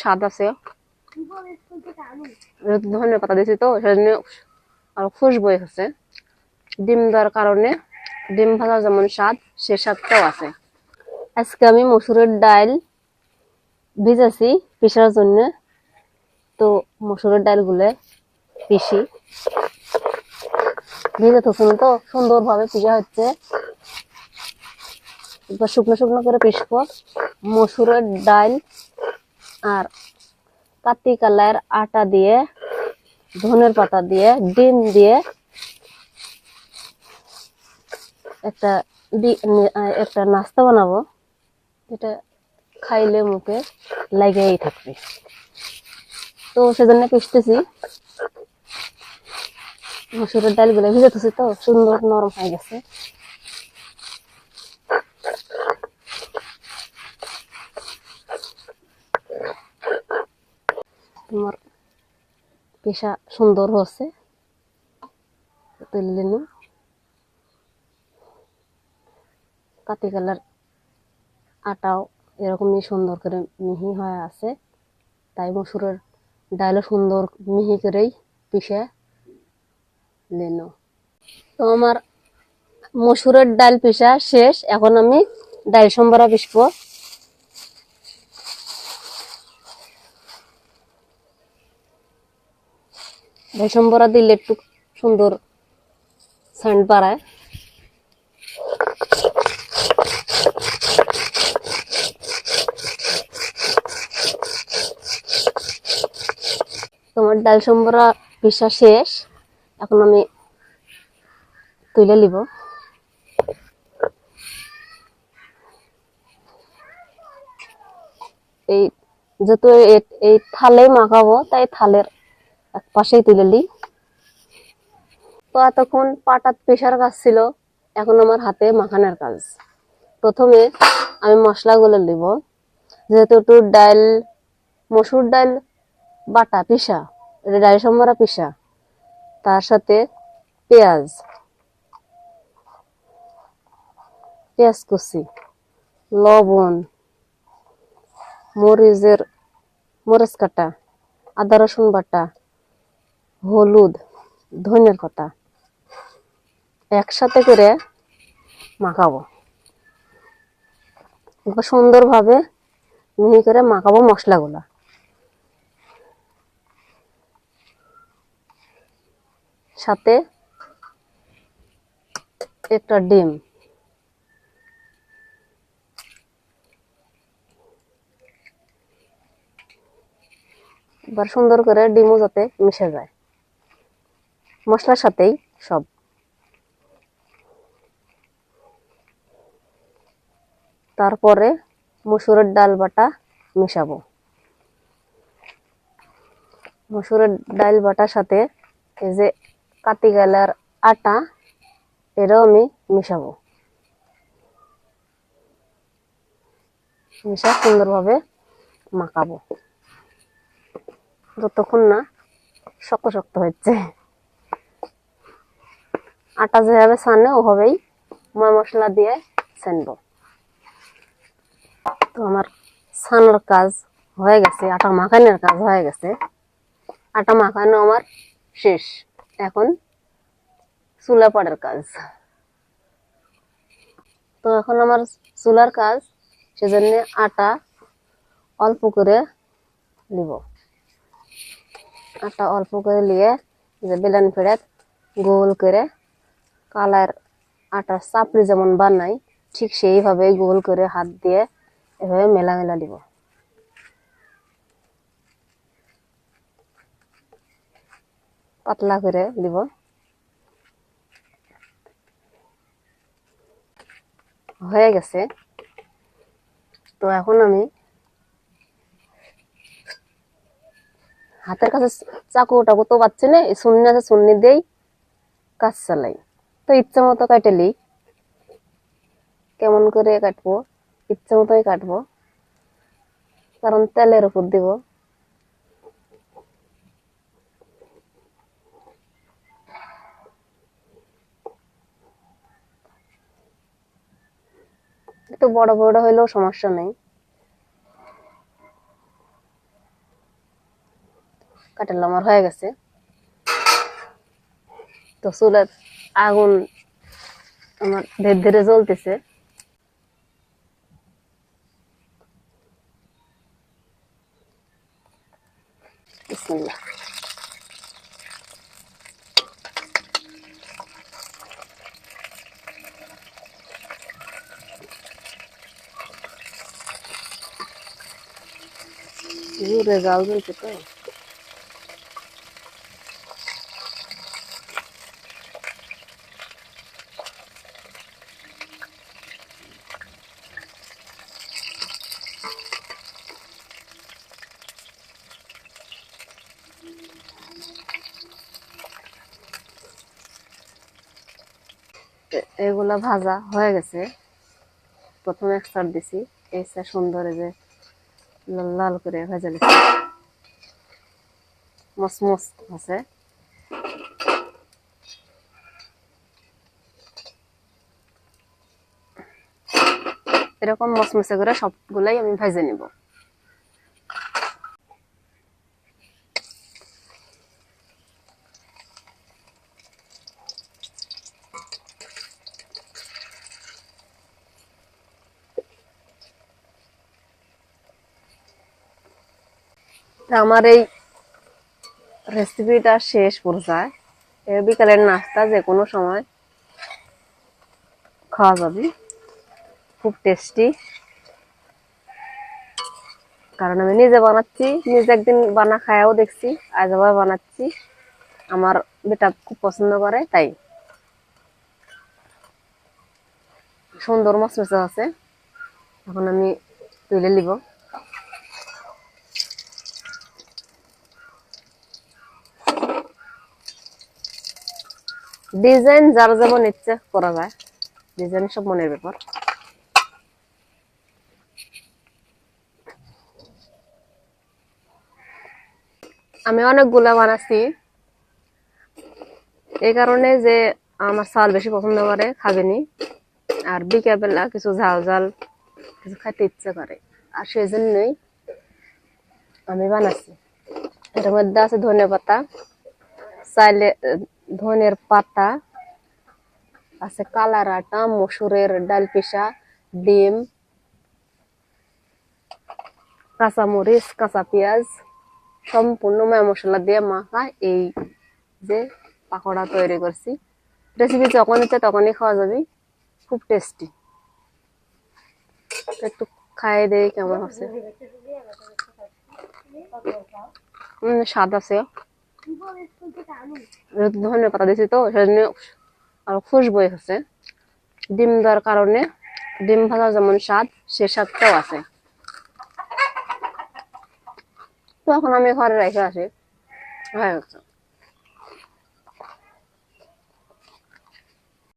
স্বাদ আছে। পাতা তো, সেজন্য আর খুশবু ডিম দেওয়ার কারণে ডিম যেমন স্বাদ, সে স্বাদটাও আছে। আজকে আমি মসুরের ডাল ভিজাছি পিসার জন্য। তো মসুরের ডালগুলো পিসি। ভিজে থাকুন তো সুন্দরভাবে পিসা হচ্ছে। শুকনো শুকনো করে পিসবো মসুরের ডাল আর কাতি কালার আটা দিয়ে, ধনের পাতা দিয়ে, ডিম দিয়ে একটা একটা নাস্তা বানাবো। যেটা খাইলে মুখে লাগেই থাকবে। তো সেজন্য পিসতেছি। মসুরের ডালগুলো ভিজাতেছি তো, সুন্দর নরম হয়ে গেছে। তোমার পেশা সুন্দর হচ্ছে তুলে নিলাম কাতি কালার আটাও এরকমই সুন্দর করে মিহি হয়ে আছে। তাই মসুরের ডালও সুন্দর মিহি করেই পিষে লেনো। তো আমার মসুরের ডাল পিসা শেষ। এখন আমি ডাল সম্বরা পিসবো ডাল সম্বরা দিলে একটু সুন্দর সেন্ট বাড়ায়। তোমার ডাল সম্বরা পিসা শেষ। এখন আমি তুলে নিব। এই যেহেতু এই থালে মাখাবো, তাই থালের এক পাশেই তুলে নিই তো এতক্ষণ পাটাত পেশার কাজ ছিল, এখন আমার হাতে মাখানোর কাজ। প্রথমে আমি মশলাগুলো নিব যেহেতু একটু ডাল মসুর ডাল বাটা, পিসা, এটা ডাল সম্বরা পিসা, তার সাথে পেঁয়াজ পেঁয়াজ কুচি, লবণ, মরিচের, মরিচ কাটা, আদা রসুন বাটা হলুদ, ধনের পাতা, একসাথে করে মাখাবো। সুন্দরভাবে মিহি করে মাখাবো মশলাগুলা। সাথে একটা ডিম। এবার সুন্দর করে ডিমও যাতে মিশে যায়। মশলার সাথেই সব। তারপরে মসুরের ডাল বাটা মেশাবো। মসুরের ডাল বাটার সাথে এই যে কাতি গেলার আটা এটাও আমি মিশাবো। মিশা সুন্দরভাবে মাখাবো। যতক্ষণ না শক্ত শক্ত হচ্ছে। আটা যেভাবে ছানে, ওভাবেই ময় মশলা দিয়ে ছানবো। তো আমার ছানার কাজ হয়ে গেছে, আটা মাখানোর কাজ হয়ে গেছে। আটা মাখানো আমার শেষ। এখন চুলা পড়ার কাজ। তো এখন আমার চুলার কাজ, সেজন্য আটা অল্প করে নিব। আটা অল্প করে নিয়ে যে বেলান ফেরাত গোল করে কালার আটার চাপড়ি যেমন বানাই, ঠিক সেইভাবে গোল করে হাত দিয়ে এভাবে মেলা মেলা দিব। পাতলা করে দিব। হয়ে গেছে। তো এখন আমি হাতের কাছে চাকু টাকু তো পাচ্ছি না শূন্য আছে শূন্য দিয়েই কাজ চালাই। তো ইচ্ছে মতো কাটেলি। কেমন করে কাটবো? ইচ্ছে মতোই কাটবো। কারণ তেলের উপর দিব। একটু বড় বড় হইলেও সমস্যা নেই। কাটাল আমার হয়ে গেছে। তো চুলার আগুন আমার ধীরে ধীরে জ্বলতেছে। বিসমিল্লাহ। জোরে জাল জ্বলছে তো। এগুলা ভাজা হয়ে গেছে। প্রথমে এক সার দিছি। এই সার সুন্দর যে লাল করে ভেজে নিছি। মসমস আছে। এরকম মসমসে করে সবগুলাই আমি ভেজে নিব। তা আমার এই রেসিপিটা শেষ পর্যায়ে বিকালের নাস্তা যে কোনো সময় খাওয়া যাবে। খুব টেস্টি কারণ আমি নিজে বানাচ্ছি, নিজে একদিন বানা খায়াও দেখছি, আজ আবার বানাচ্ছি। আমার বেটা খুব পছন্দ করে, তাই। সুন্দর মশমশা আছে। এখন আমি তুলে নিব। ডিজাইন যার যেমন ইচ্ছে করা যায়। ডিজাইন সব মনের ব্যাপার। আমি অনেকগুলা বানাচ্ছি। এই কারণে যে আমার চাল বেশি পছন্দ করে, খাবেনি। আর বিকেলবেলা কিছু ঝাল ঝাল কিছু খাইতে ইচ্ছে করে। আর সেই জন্যই আমি বানাচ্ছি। এর মধ্যে আছে ধনে পাতা চাইলে ধনের পাতা, আছে কালার আটা, মসুরের ডাল পিসা, ডিম, কাঁচামরিচ, কাঁচা পেঁয়াজ, সম্পূর্ণ ময় মশলা দিয়ে মাখা এই যে পাকোড়া তৈরি করছি। রেসিপি যখন ইচ্ছে তখনই খাওয়া যাবে, খুব টেস্টি একটু খাই দেই কেমন আছে। হম স্বাদ আছে। ধনে পাতা দিছি তো, সেজন্য আর খুশবু হচ্ছে ডিম দেওয়ার কারণে ডিম ভাজা যেমন স্বাদ, সে স্বাদটাও আছে। তো এখন আমি ঘরে রেখে আসি। হয়ে গেছে।